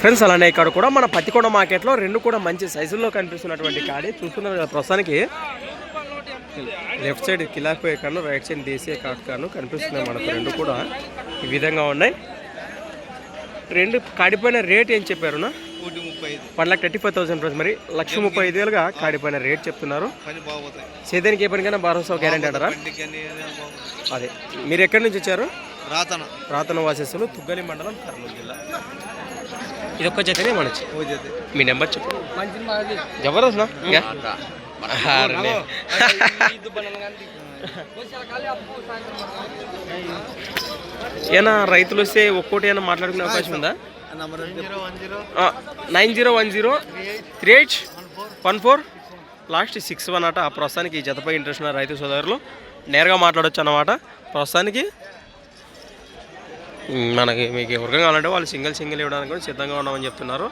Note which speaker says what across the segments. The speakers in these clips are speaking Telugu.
Speaker 1: ఫ్రెండ్స్ అలానే ఇక్కడ కూడా మన పత్తికొండ మార్కెట్లో రెండు కూడా మంచి సైజుల్లో కనిపిస్తున్నటువంటి కాడి చూస్తున్నారు కదా ప్రస్తుతానికి లెఫ్ట్ సైడ్ కిలాకోయ కాను రైట్ సైడ్ దేశీయ కాట్ కాను కనిపిస్తున్నాయి మనకు రెండు కూడా. ఈ విధంగా ఉన్నాయి. రెండు కాడిపోయిన రేట్ ఏం చెప్పారునా one lakh thirty five thousand rupees మరి లక్ష ముప్పై ఐదు వేలుగా కాడిపోయిన రేట్ చెప్తున్నారు. సేదానికి ఏ పనికైనా భరోసా గ్యారంటీ అంటారా? అదే. మీరు ఎక్కడి నుంచి వచ్చారు?
Speaker 2: రాతన.
Speaker 1: రాతన వాసేసులు తుగ్గలి మండలం కర్నూలు జిల్లా. ఇది ఒక్క జతనే
Speaker 2: ఓ జతే.
Speaker 1: మీ నెంబర్ చెప్పు. జబర్దస్త్. ఏనా రైతులు వస్తే ఒక్కోటి ఏమైనా మాట్లాడుకునే అవకాశం ఉందా? Nine zero one zero three eight one four last six one అట. ప్రస్తుతానికి ఈ జతపై ఇంట్రెస్ట్ ఉన్న రైతు సోదరులు నేరుగా మాట్లాడొచ్చు అన్నమాట. ప్రస్తుతానికి మనకి మీకు ఎవరికైనా కావాలంటే వాళ్ళు సింగిల్ సింగిల్ ఇవ్వడానికి కూడా సిద్ధంగా ఉన్నామని చెప్తున్నారు.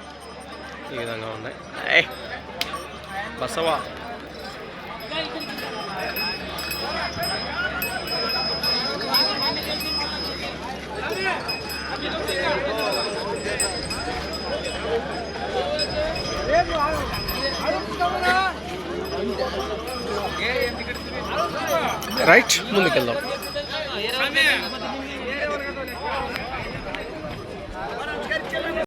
Speaker 1: ఈ విధంగా ఉన్నాయి. బసవా. రైట్ ముందుకెళ్దాం.